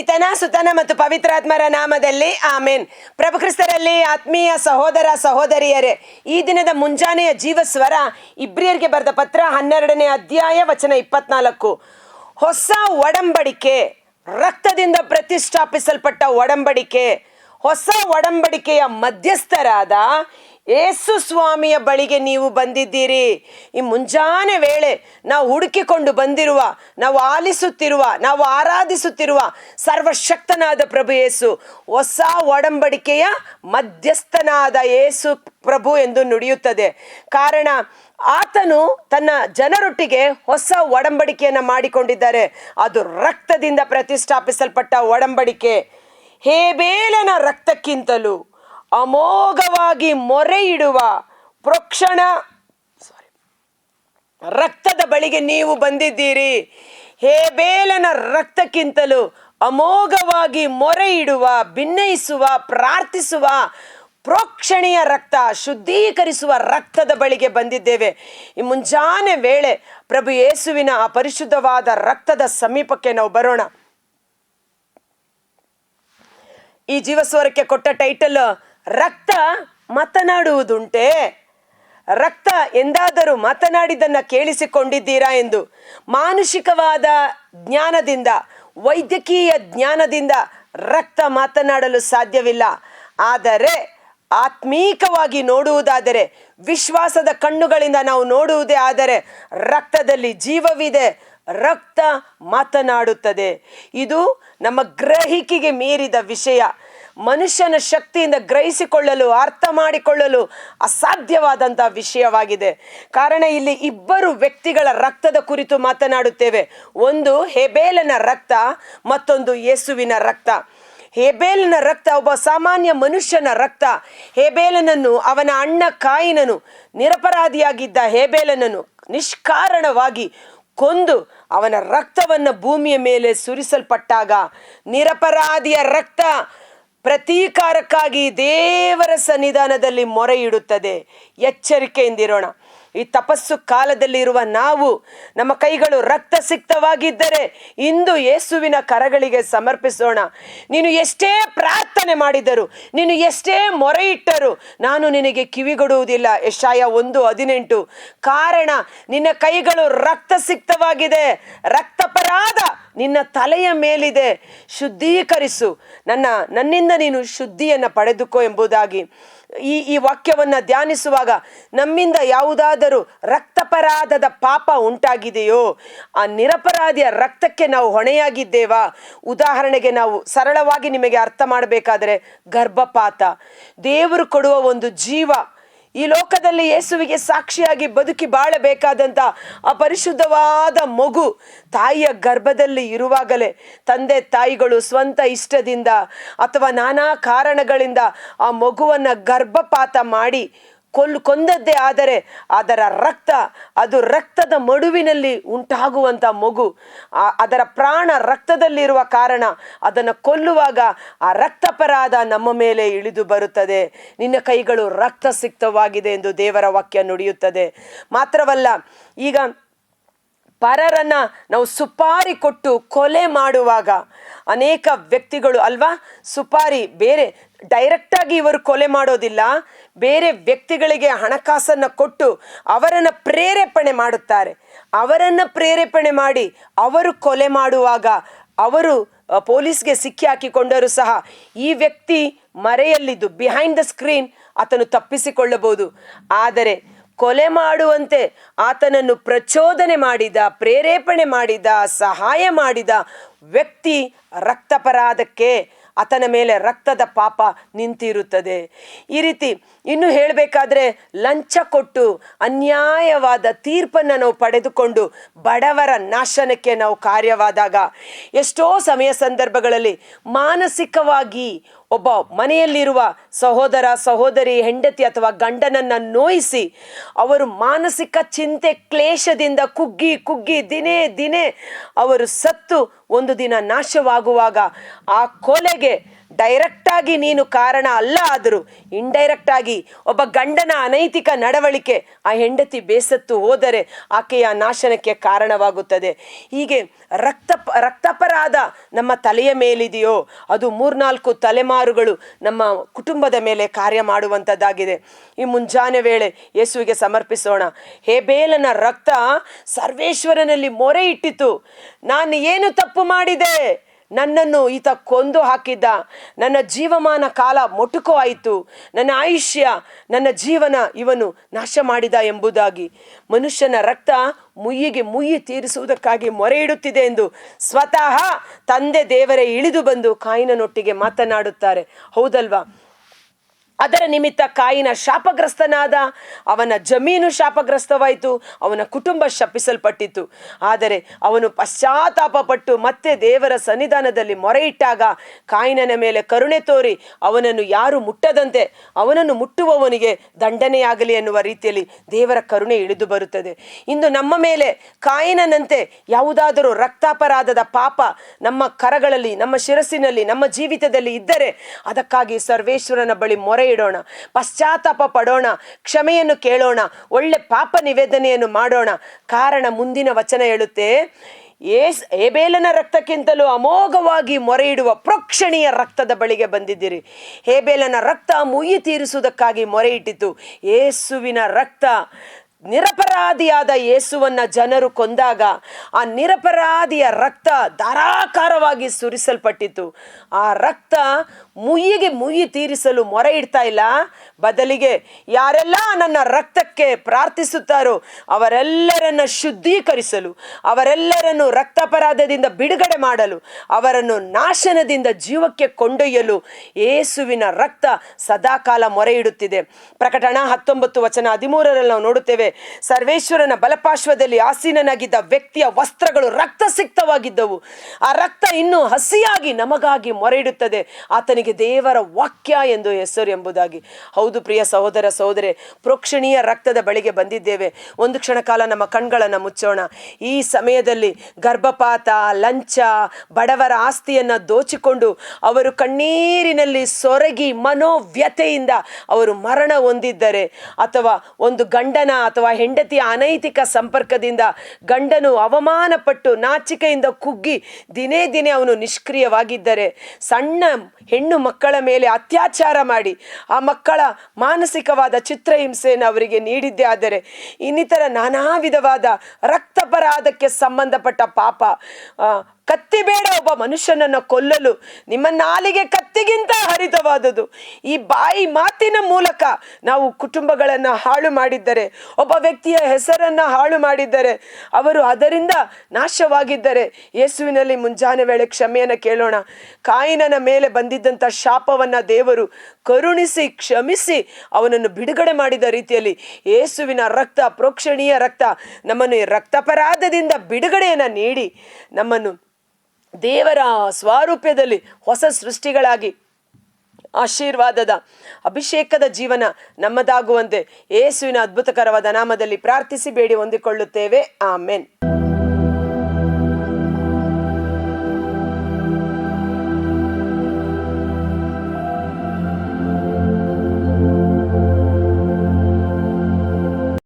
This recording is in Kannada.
ಪಿತನ ಸುತನ ಮತ್ತು ಪವಿತ್ರಾತ್ಮರ ನಾಮದಲ್ಲಿ ಆಮೇನ್. ಪ್ರಭು ಕ್ರಿಸ್ತರಲ್ಲಿ ಆತ್ಮೀಯ ಸಹೋದರ ಸಹೋದರಿಯರೇ, ಈ ದಿನದ ಮುಂಜಾನೆಯ ಜೀವಸ್ವರ ಇಬ್ರಿಯರಿಗೆ ಬರೆದ ಪತ್ರ ಹನ್ನೆರಡನೇ ಅಧ್ಯಾಯ ವಚನ ಇಪ್ಪತ್ನಾಲ್ಕು. ಹೊಸ ಒಡಂಬಡಿಕೆ, ರಕ್ತದಿಂದ ಪ್ರತಿಷ್ಠಾಪಿಸಲ್ಪಟ್ಟ ಒಡಂಬಡಿಕೆ ಹೊಸ ಒಡಂಬಡಿಕೆಯ ಮಧ್ಯಸ್ಥರಾದ ಏಸು ಸ್ವಾಮಿಯ ಬಳಿಗೆ ನೀವು ಬಂದಿದ್ದೀರಿ. ಈ ಮುಂಜಾನೆ ವೇಳೆ ನಾವು ಹುಡುಕಿಕೊಂಡು ಬಂದಿರುವ, ನಾವು ಆಲಿಸುತ್ತಿರುವ, ನಾವು ಆರಾಧಿಸುತ್ತಿರುವ ಸರ್ವಶಕ್ತನಾದ ಪ್ರಭು ಏಸು, ಹೊಸ ಒಡಂಬಡಿಕೆಯ ಮಧ್ಯಸ್ಥನಾದ ಏಸು ಪ್ರಭು ಎಂದು ನುಡಿಯುತ್ತದೆ. ಕಾರಣ, ಆತನು ತನ್ನ ಜನರೊಟ್ಟಿಗೆ ಹೊಸ ಒಡಂಬಡಿಕೆಯನ್ನು ಮಾಡಿಕೊಂಡಿದ್ದಾರೆ. ಅದು ರಕ್ತದಿಂದ ಪ್ರತಿಷ್ಠಾಪಿಸಲ್ಪಟ್ಟ ಒಡಂಬಡಿಕೆ. ಹೇಬೇಲನ ರಕ್ತಕ್ಕಿಂತಲೂ ಅಮೋಘವಾಗಿ ಮೊರೆ ಇಡುವ ಪ್ರೋಕ್ಷಣ ಸಾರಿ ರಕ್ತದ ಬಳಿಗೆ ನೀವು ಬಂದಿದ್ದೀರಿ. ಹೇಬೇಲನ ರಕ್ತಕ್ಕಿಂತಲೂ ಅಮೋಘವಾಗಿ ಮೊರೆ ಇಡುವ ಭಿನ್ನಯಿಸುವ ಪ್ರಾರ್ಥಿಸುವ ಪ್ರೋಕ್ಷಣೀಯ ರಕ್ತ, ಶುದ್ಧೀಕರಿಸುವ ರಕ್ತದ ಬಳಿಗೆ ಬಂದಿದ್ದೇವೆ. ಈ ಮುಂಜಾನೆ ವೇಳೆ ಪ್ರಭು ಯೇಸುವಿನ ಆ ಪರಿಶುದ್ಧವಾದ ರಕ್ತದ ಸಮೀಪಕ್ಕೆ ನಾವು ಬರೋಣ. ಈ ಜೀವಸ್ವರಕ್ಕೆ ಕೊಟ್ಟ ಟೈಟಲ್ ರಕ್ತ ಮಾತನಾಡುವುದುಂಟೆ? ರಕ್ತ ಎಂದಾದರೂ ಮಾತನಾಡಿದನ್ನ ಕೇಳಿಸಿಕೊಂಡಿದ್ದೀರಾ ಎಂದು ಮಾನುಷಿಕವಾದ ಜ್ಞಾನದಿಂದ, ವೈದ್ಯಕೀಯ ಜ್ಞಾನದಿಂದ ರಕ್ತ ಮಾತನಾಡಲು ಸಾಧ್ಯವಿಲ್ಲ. ಆದರೆ ಆತ್ಮೀಕವಾಗಿ ನೋಡುವುದಾದರೆ, ವಿಶ್ವಾಸದ ಕಣ್ಣುಗಳಿಂದ ನಾವು ನೋಡುವುದೇ ಆದರೆ, ರಕ್ತದಲ್ಲಿ ಜೀವವಿದೆ. ರಕ್ತ ಮಾತನಾಡುತ್ತದೆ. ಇದು ನಮ್ಮ ಗ್ರಹಿಕೆಗೆ ಮೀರಿದ ವಿಷಯ. ಮನುಷ್ಯನ ಶಕ್ತಿಯಿಂದ ಗ್ರಹಿಸಿಕೊಳ್ಳಲು, ಅರ್ಥ ಮಾಡಿಕೊಳ್ಳಲು ಅಸಾಧ್ಯವಾದಂಥ ವಿಷಯವಾಗಿದೆ. ಕಾರಣ ಇಲ್ಲಿ ಇಬ್ಬರು ವ್ಯಕ್ತಿಗಳ ರಕ್ತದ ಕುರಿತು ಮಾತನಾಡುತ್ತೇವೆ. ಒಂದು ಹೆಬೇಲನ ರಕ್ತ, ಮತ್ತೊಂದು ಯೇಸುವಿನ ರಕ್ತ. ಹೇಬೇಲನ ರಕ್ತ ಒಬ್ಬ ಸಾಮಾನ್ಯ ಮನುಷ್ಯನ ರಕ್ತ. ಹೇಬೇಲನನ್ನು ಅವನ ಅಣ್ಣ ಕಾಯಿನನು, ನಿರಪರಾಧಿಯಾಗಿದ್ದ ಹೇಬೇಲನನ್ನು ನಿಷ್ಕಾರಣವಾಗಿ ಕೊಂದು ಅವನ ರಕ್ತವನ್ನು ಭೂಮಿಯ ಮೇಲೆ ಸುರಿಸಲ್ಪಟ್ಟಾಗ ನಿರಪರಾಧಿಯ ರಕ್ತ ಪ್ರತೀಕಾರಕ್ಕಾಗಿ ದೇವರ ಸನ್ನಿಧಾನದಲ್ಲಿ ಮೊರೆ ಇಡುತ್ತದೆ ಎಚ್ಚರಿಕೆಯಿಂದಿರೋಣ. ಈ ತಪಸ್ಸು ಕಾಲದಲ್ಲಿರುವ ನಾವು, ನಮ್ಮ ಕೈಗಳು ರಕ್ತ ಸಿಕ್ತವಾಗಿದ್ದರೆ ಇಂದು ಯೇಸುವಿನ ಕರಗಳಿಗೆ ಸಮರ್ಪಿಸೋಣ. ನೀನು ಎಷ್ಟೇ ಪ್ರಾರ್ಥನೆ ಮಾಡಿದರು, ನೀನು ಎಷ್ಟೇ ಮೊರೆ ಇಟ್ಟರು ನಾನು ನಿನಗೆ ಕಿವಿಗೊಡುವುದಿಲ್ಲ. ಯಶಾಯ ಒಂದು ಹದಿನೆಂಟು. ಕಾರಣ, ನಿನ್ನ ಕೈಗಳು ರಕ್ತ ಸಿಕ್ತವಾಗಿದೆ ರಕ್ತಪರಾಧ ನಿನ್ನ ತಲೆಯ ಮೇಲಿದೆ. ಶುದ್ಧೀಕರಿಸು. ನನ್ನ, ನನ್ನಿಂದ ನೀನು ಶುದ್ಧಿಯನ್ನು ಪಡೆದುಕೋ ಎಂಬುದಾಗಿ. ಈ ಈ ವಾಕ್ಯವನ್ನು ಧ್ಯಾನಿಸುವಾಗ ನಮ್ಮಿಂದ ಯಾವುದಾದರೂ ರಕ್ತಪರಾಧದ ಪಾಪ ಉಂಟಾಗಿದೆಯೋ, ಆ ನಿರಪರಾಧಿಯ ರಕ್ತಕ್ಕೆ ನಾವು ಹೊಣೆಯಾಗಿದ್ದೇವಾ? ಉದಾಹರಣೆಗೆ ನಾವು ಸರಳವಾಗಿ ನಿಮಗೆ ಅರ್ಥ ಮಾಡಬೇಕಾದರೆ ಗರ್ಭಪಾತ. ದೇವರು ಕೊಡುವ ಒಂದು ಜೀವ ಈ ಲೋಕದಲ್ಲಿ ಯೇಸುವಿಗೆ ಸಾಕ್ಷಿಯಾಗಿ ಬದುಕಿ ಬಾಳಬೇಕಾದಂಥ ಅಪರಿಶುದ್ಧವಾದ ಪರಿಶುದ್ಧವಾದ ಮಗು ತಾಯಿಯ ಗರ್ಭದಲ್ಲಿ ಇರುವಾಗಲೇ ತಂದೆ ತಾಯಿಗಳು ಸ್ವಂತ ಇಷ್ಟದಿಂದ ಅಥವಾ ನಾನಾ ಕಾರಣಗಳಿಂದ ಆ ಮಗುವನ್ನು ಗರ್ಭಪಾತ ಮಾಡಿ ಕೊಲ್ ಕೊಂದದ್ದೇ ಆದರೆ ಅದರ ರಕ್ತ, ಅದು ರಕ್ತದ ಮಡುವಿನಲ್ಲಿ ಉಂಟಾಗುವಂಥ ಮಗು. ಅದರ ಪ್ರಾಣ ರಕ್ತದಲ್ಲಿರುವ ಕಾರಣ ಅದನ್ನು ಕೊಲ್ಲುವಾಗ ಆ ರಕ್ತಪರಾಧ ನಮ್ಮ ಮೇಲೆ ಇಳಿದು ಬರುತ್ತದೆ. ನಿನ್ನ ಕೈಗಳು ರಕ್ತ ಸಿಕ್ತವಾಗಿದೆ ಎಂದು ದೇವರ ವಾಕ್ಯ ನುಡಿಯುತ್ತದೆ. ಮಾತ್ರವಲ್ಲ, ಈಗ ಪರರನ್ನ ನಾವು ಸುಪಾರಿ ಕೊಟ್ಟು ಕೊಲೆ ಮಾಡುವಾಗ ಅನೇಕ ವ್ಯಕ್ತಿಗಳು ಅಲ್ವಾ? ಸುಪಾರಿ ಬೇರೆ ಡೈರೆಕ್ಟಾಗಿ ಇವರು ಕೊಲೆ ಮಾಡೋದಿಲ್ಲ. ಬೇರೆ ವ್ಯಕ್ತಿಗಳಿಗೆ ಹಣಕಾಸನ್ನು ಕೊಟ್ಟು ಅವರನ್ನು ಪ್ರೇರೇಪಣೆ ಮಾಡುತ್ತಾರೆ. ಅವರನ್ನು ಪ್ರೇರೇಪಣೆ ಮಾಡಿ ಅವರು ಕೊಲೆ ಮಾಡುವಾಗ ಅವರು ಪೊಲೀಸ್ಗೆ ಸಿಕ್ಕಿ ಹಾಕಿಕೊಂಡರೂ ಸಹ ಈ ವ್ಯಕ್ತಿ ಮರೆಯಲ್ಲಿದ್ದು ಬಿಹೈಂಡ್ ದ ಸ್ಕ್ರೀನ್ ಆತನು ತಪ್ಪಿಸಿಕೊಳ್ಳಬಹುದು. ಆದರೆ ಕೊಲೆ ಮಾಡುವಂತೆ ಆತನನ್ನು ಪ್ರಚೋದನೆ ಮಾಡಿದ, ಪ್ರೇರೇಪಣೆ ಮಾಡಿದ, ಸಹಾಯ ಮಾಡಿದ ವ್ಯಕ್ತಿ ರಕ್ತಪರಾಧಕ್ಕೆ ಆತನ ಮೇಲೆ ರಕ್ತದ ಪಾಪ ನಿಂತಿರುತ್ತದೆ. ಈ ರೀತಿ ಇನ್ನು ಹೇಳಬೇಕಾದ್ರೆ ಲಂಚ ಕೊಟ್ಟು ಅನ್ಯಾಯವಾದ ತೀರ್ಪನ್ನು ನಾವು ಪಡೆದುಕೊಂಡು ಬಡವರ ನಾಶನಕ್ಕೆ ನಾವು ಕಾರ್ಯವಾದಾಗ ಎಷ್ಟೋ ಸಮಯ ಸಂದರ್ಭಗಳಲ್ಲಿ ಮಾನಸಿಕವಾಗಿ ಒಬ್ಬ ಮನೆಯಲ್ಲಿರುವ ಸಹೋದರ, ಸಹೋದರಿ, ಹೆಂಡತಿ ಅಥವಾ ಗಂಡನನ್ನ ನೋಯಿಸಿ ಅವರು ಮಾನಸಿಕ ಚಿಂತೆ, ಕ್ಲೇಶದಿಂದ ಕುಗ್ಗಿ ಕುಗ್ಗಿ ದಿನೇ ದಿನೇ ಅವರು ಸತ್ತು ಒಂದು ದಿನ ನಾಶವಾಗುವಾಗ ಆ ಕೊಲೆಗೆ ಡೈರೆಕ್ಟ್ ಆಗಿ ನೀನು ಕಾರಣ ಅಲ್ಲ ಆದರೂ ಇಂಡೈರೆಕ್ಟ್ ಆಗಿ ಒಬ್ಬ ಗಂಡನ ಅನೈತಿಕ ನಡವಳಿಕೆ ಆ ಹೆಂಡತಿ ಬೇಸತ್ತು ಹೋದರೆ ಆಕೆಯ ನಾಶನಕ್ಕೆ ಕಾರಣವಾಗುತ್ತದೆ. ಹೀಗೆ ರಕ್ತ, ರಕ್ತಪರಾಧ ನಮ್ಮ ತಲೆಯ ಮೇಲಿದೆಯೋ, ಅದು ಮೂರ್ನಾಲ್ಕು ತಲೆಮಾರುಗಳು ನಮ್ಮ ಕುಟುಂಬದ ಮೇಲೆ ಕಾರ್ಯ ಮಾಡುವಂಥದ್ದಾಗಿದೆ. ಈ ಮುಂಜಾನೆ ವೇಳೆ ಯೇಸುವಿಗೆ ಸಮರ್ಪಿಸೋಣ. ಹೇಬೇಲನ ರಕ್ತ ಸರ್ವೇಶ್ವರನಲ್ಲಿ ಮೊರೆ ಇಟ್ಟಿತು. ನಾನು ಏನು ತಪ್ಪು ಮಾಡಿದೆ? ನನ್ನನ್ನು ಈತ ಕೊಂದು ಹಾಕಿದ್ದ. ನನ್ನ ಜೀವಮಾನ ಕಾಲ ಮೊಟುಕು ಆಯಿತು. ನನ್ನ ಆಯುಷ್ಯ, ನನ್ನ ಜೀವನ ಇವನು ನಾಶ ಮಾಡಿದ ಎಂಬುದಾಗಿ. ಮನುಷ್ಯನ ರಕ್ತ ಮುಯ್ಯಿಗೆ ಮುಯ್ಯಿ ತೀರಿಸುವುದಕ್ಕಾಗಿ ಮೊರೆ ಇಡುತ್ತಿದೆ ಎಂದು ಸ್ವತಃ ತಂದೆ ದೇವರೇ ಇಳಿದು ಬಂದು ಕಾಯಿನನೊಟ್ಟಿಗೆ ಮಾತನಾಡುತ್ತಾರೆ. ಹೌದಲ್ವಾ? ಅದರ ನಿಮಿತ್ತ ಕಾಯಿನ ಶಾಪಗ್ರಸ್ತನಾದ, ಅವನ ಜಮೀನು ಶಾಪಗ್ರಸ್ತವಾಯಿತು, ಅವನ ಕುಟುಂಬ ಶಪಿಸಲ್ಪಟ್ಟಿತು ಆದರೆ ಅವನು ಪಶ್ಚಾತ್ತಾಪ ಪಟ್ಟು ಮತ್ತೆ ದೇವರ ಸನ್ನಿಧಾನದಲ್ಲಿ ಮೊರೆ ಇಟ್ಟಾಗ ಕಾಯಿನನ ಮೇಲೆ ಕರುಣೆ ತೋರಿ ಅವನನ್ನು ಯಾರು ಮುಟ್ಟದಂತೆ, ಅವನನ್ನು ಮುಟ್ಟುವವನಿಗೆ ದಂಡನೆಯಾಗಲಿ ಎನ್ನುವ ರೀತಿಯಲ್ಲಿ ದೇವರ ಕರುಣೆ ಇಳಿದು ಬರುತ್ತದೆ. ಇಂದು ನಮ್ಮ ಮೇಲೆ ಕಾಯಿನನಂತೆ ಯಾವುದಾದರೂ ರಕ್ತಾಪರಾಧದ ಪಾಪ ನಮ್ಮ ಕರಗಳಲ್ಲಿ, ನಮ್ಮ ಶಿರಸ್ಸಿನಲ್ಲಿ, ನಮ್ಮ ಜೀವಿತದಲ್ಲಿ ಇದ್ದರೆ ಅದಕ್ಕಾಗಿ ಸರ್ವೇಶ್ವರನ ಬಳಿ ಮೊರೆ ಇಡೋಣ, ಪಶ್ಚಾತ್ತಾಪ ಪಡೋಣ, ಕ್ಷಮೆಯನ್ನು ಕೇಳೋಣ, ಒಳ್ಳೆ ಪಾಪ ನಿವೇದನೆಯನ್ನು ಮಾಡೋಣ. ಕಾರಣ ಮುಂದಿನ ವಚನ ಹೇಳುತ್ತೆ, ಏಸ್, ಹೇಬೇಲನ ರಕ್ತಕ್ಕಿಂತಲೂ ಅಮೋಘವಾಗಿ ಮೊರೆ ಇಡುವ ಪ್ರೋಕ್ಷಣೀಯ ರಕ್ತದ ಬಳಿಗೆ ಬಂದಿದ್ದೀರಿ. ಹೇಬೇಲನ ರಕ್ತ ಮುಯಿ ತೀರಿಸುವುದಕ್ಕಾಗಿ ಮೊರೆ ಇಟ್ಟಿತು ಏಸುವಿನ ರಕ್ತ ನಿರಪರಾಧಿಯಾದ ಯೇಸುವನ್ನ ಜನರು ಕೊಂದಾಗ ಆ ನಿರಪರಾಧಿಯ ರಕ್ತ ಧಾರಾಕಾರವಾಗಿ ಸುರಿಸಲ್ಪಟ್ಟಿತು ಆ ರಕ್ತ ಮುಯ್ಯಿಗೆ ಮುಯ್ಯಿ ತೀರಿಸಲು ಮೊರೆ ಇಡ್ತಾ ಇಲ್ಲ. ಬದಲಿಗೆ ಯಾರೆಲ್ಲ ನನ್ನ ರಕ್ತಕ್ಕೆ ಪ್ರಾರ್ಥಿಸುತ್ತಾರೋ ಅವರೆಲ್ಲರನ್ನ ಶುದ್ಧೀಕರಿಸಲು, ಅವರೆಲ್ಲರನ್ನು ರಕ್ತಪರಾಧದಿಂದ ಬಿಡುಗಡೆ ಮಾಡಲು, ಅವರನ್ನು ನಾಶನದಿಂದ ಜೀವಕ್ಕೆ ಕೊಂಡೊಯ್ಯಲು ಏಸುವಿನ ರಕ್ತ ಸದಾಕಾಲ ಮೊರೆ ಇಡುತ್ತಿದೆ. ಪ್ರಕಟಣ ಹತ್ತೊಂಬತ್ತು ವಚನ ಹದಿಮೂರರಲ್ಲಿ ನಾವು ನೋಡುತ್ತೇವೆ, ಸರ್ವೇಶ್ವರನ ಬಲಪಾರ್ಶ್ವದಲ್ಲಿ ಆಸೀನನಾಗಿದ್ದ ವ್ಯಕ್ತಿಯ ವಸ್ತ್ರಗಳು ರಕ್ತ ಸಿಕ್ತವಾಗಿದ್ದವು ಆ ರಕ್ತ ಇನ್ನೂ ಹಸಿಯಾಗಿ ನಮಗಾಗಿ ಮೊರೆ ಇಡುತ್ತದೆ. ದೇವರ ವಾಕ್ಯ ಎಂದು ಹೆಸರು ಎಂಬುದಾಗಿ. ಹೌದು ಪ್ರಿಯ ಸಹೋದರ ಸಹೋದರಿ, ಪ್ರೋಕ್ಷಣೀಯ ರಕ್ತದ ಬಳಿಗೆ ಬಂದಿದ್ದೇವೆ. ಒಂದು ಕ್ಷಣ ಕಾಲ ನಮ್ಮ ಕಣ್ಗಳನ್ನು ಮುಚ್ಚೋಣ. ಈ ಸಮಯದಲ್ಲಿ ಗರ್ಭಪಾತ, ಲಂಚ, ಬಡವರ ಆಸ್ತಿಯನ್ನು ದೋಚಿಕೊಂಡು ಅವರು ಕಣ್ಣೀರಿನಲ್ಲಿ ಸೊರಗಿ ಮನೋವ್ಯತೆಯಿಂದ ಅವರು ಮರಣ ಹೊಂದಿದ್ದರೆ ಅಥವಾ ಒಂದು ಗಂಡನ ಅಥವಾ ಹೆಂಡತಿಯ ಅನೈತಿಕ ಸಂಪರ್ಕದಿಂದ ಗಂಡನು ಅವಮಾನಪಟ್ಟು ನಾಚಿಕೆಯಿಂದ ಕುಗ್ಗಿ ದಿನೇ ದಿನೇ ಅವನು ನಿಷ್ಕ್ರಿಯವಾಗಿದ್ದರೆ, ಸಣ್ಣ ಹೆಣ್ಣು ಮಕ್ಕಳ ಮೇಲೆ ಅತ್ಯಾಚಾರ ಮಾಡಿ ಆ ಮಕ್ಕಳ ಮಾನಸಿಕವಾದ ಚಿತ್ರಹಿಂಸೆಯನ್ನು ಅವರಿಗೆ ನೀಡಿದ್ದೇ. ಆದರೆ ಇನ್ನಿತರ ನಾನಾ ವಿಧವಾದ ರಕ್ತಪರಾಧಕ್ಕೆ ಸಂಬಂಧಪಟ್ಟ ಪಾಪ ಕತ್ತಿ ಬೇಡ ಒಬ್ಬ ಮನುಷ್ಯನನ್ನು ಕೊಲ್ಲಲು. ನಿಮ್ಮ ನಾಲಿಗೆ ಕತ್ತಿಗಿಂತ ಹರಿತವಾದುದು ಈ ಬಾಯಿ ಮಾತಿನ ಮೂಲಕ ನಾವು ಕುಟುಂಬಗಳನ್ನು ಹಾಳು ಮಾಡಿದ್ದರೆ, ಒಬ್ಬ ವ್ಯಕ್ತಿಯ ಹೆಸರನ್ನು ಹಾಳು ಮಾಡಿದ್ದರೆ, ಅವರು ಅದರಿಂದ ನಾಶವಾಗಿದ್ದರೆ, ಯೇಸುವಿನಲ್ಲಿ ಮುಂಜಾನೆ ವೇಳೆ ಕ್ಷಮೆಯನ್ನು ಕೇಳೋಣ. ಕಾಯಿನನ ಮೇಲೆ ಬಂದಿದ್ದಂಥ ಶಾಪವನ್ನು ದೇವರು ಕರುಣಿಸಿ, ಕ್ಷಮಿಸಿ ಅವನನ್ನು ಬಿಡುಗಡೆ ಮಾಡಿದ ರೀತಿಯಲ್ಲಿ ಯೇಸುವಿನ ರಕ್ತ, ಪ್ರೋಕ್ಷಣೀಯ ರಕ್ತ, ನಮ್ಮನ್ನು ರಕ್ತಪರಾಧದಿಂದ ಬಿಡುಗಡೆಯನ್ನು ನೀಡಿ, ನಮ್ಮನ್ನು ದೇವರ ಸ್ವಾರೂಪ್ಯದಲ್ಲಿ ಹೊಸ ಸೃಷ್ಟಿಗಳಾಗಿ, ಆಶೀರ್ವಾದದ ಅಭಿಷೇಕದ ಜೀವನ ನಮ್ಮದಾಗುವಂತೆ ಯೇಸುವಿನ ಅದ್ಭುತಕರವಾದ ನಾಮದಲ್ಲಿ ಪ್ರಾರ್ಥಿಸಿ, ಬೇಡಿ, ಹೊಂದಿಕೊಳ್ಳುತ್ತೇವೆ. ಆಮೆನ್.